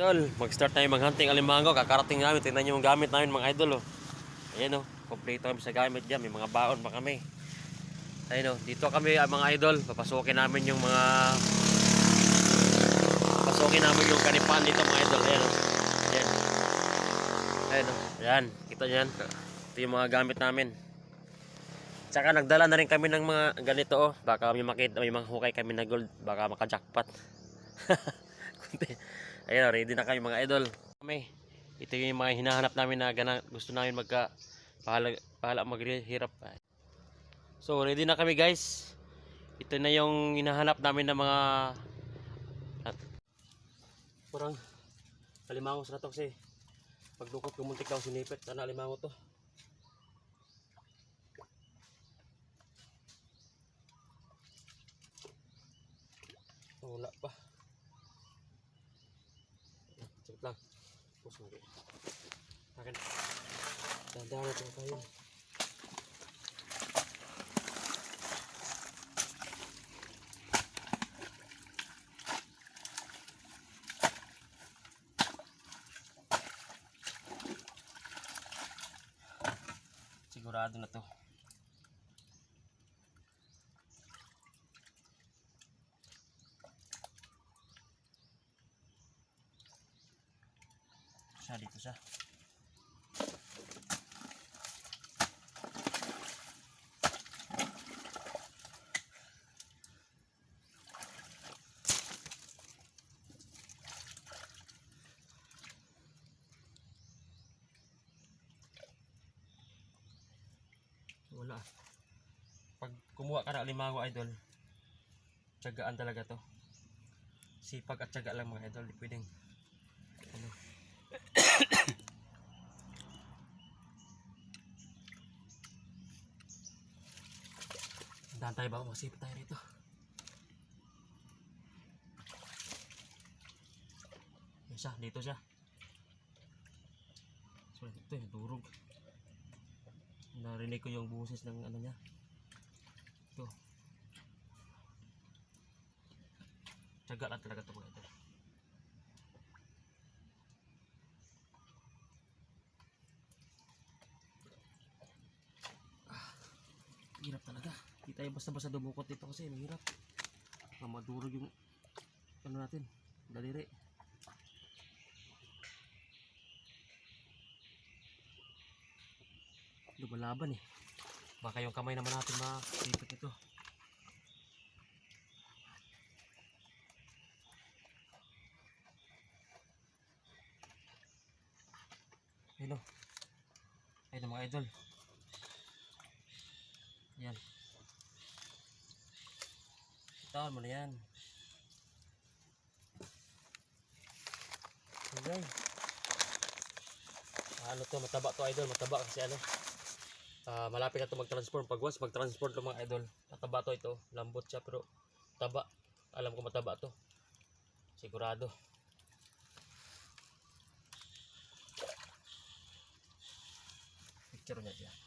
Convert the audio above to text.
Idol, mag-start tayo mag-hunting alimango. Kakarating namin. Tingnan nyo yung gamit namin mga idol. Oh. Ayan oh. Kompleto kami sa gamit dyan. May mga baon pa kami. Ayun oh. Dito kami ah, mga idol. Papasukin namin yung mga... Papasukin namin yung kanipan dito mga idol. Ayan oh. Ayan. Ayan oh. Ayan. Kita nyo yan. Ito yung mga gamit namin. Tsaka nagdala na rin kami ng mga ganito oh. Baka may makita, may mga hukay kami na gold. Baka maka-jackpot. Kunti. Ayun, oh, ready na kami mga idol. Kami, ito yung mga hinahanap namin na gana, gusto namin magka pahala, pahala maghirap. So, ready na kami guys. Ito na yung hinahanap namin na mga at, parang alimango sa to kasi pagdukot kumuntik daw sinipit. Sana alimango to. Wala pa. Sakit lang. Pus mo kayo. Akin. Dahan-dahan na ito kayo. Sigurado na to. Siya dito siya. Wala. Pag kumuha ka ng alimango idol, tiyagaan talaga to. Sipag at tiyaga lang mga idol, di pwedeng ano, Dahan tayo baka masipit tayo rito. Yan siya, dito siya. So, ito yung durog. Narinig ko yung buses ng ano niya. Ito. Tsaga lang talaga ito mga ito. Hirap talaga. Hindi tayo basta-basta dumukot dito kasi mahirap. Mamadurog yung ano natin, daliri. Lumalaban eh. Baka yung kamay naman natin makipit ito. Hello. Ayun mga idol. Yan. Tawan mo na yan. Okay. Ano to, mataba to idol, mataba kasi ano. Ah, malapit na to mag-transform. Pag once mag-transform to mga idol, mataba to ito. Lambot siya pero taba. Alam ko mataba to. Sigurado. Picture niya siya.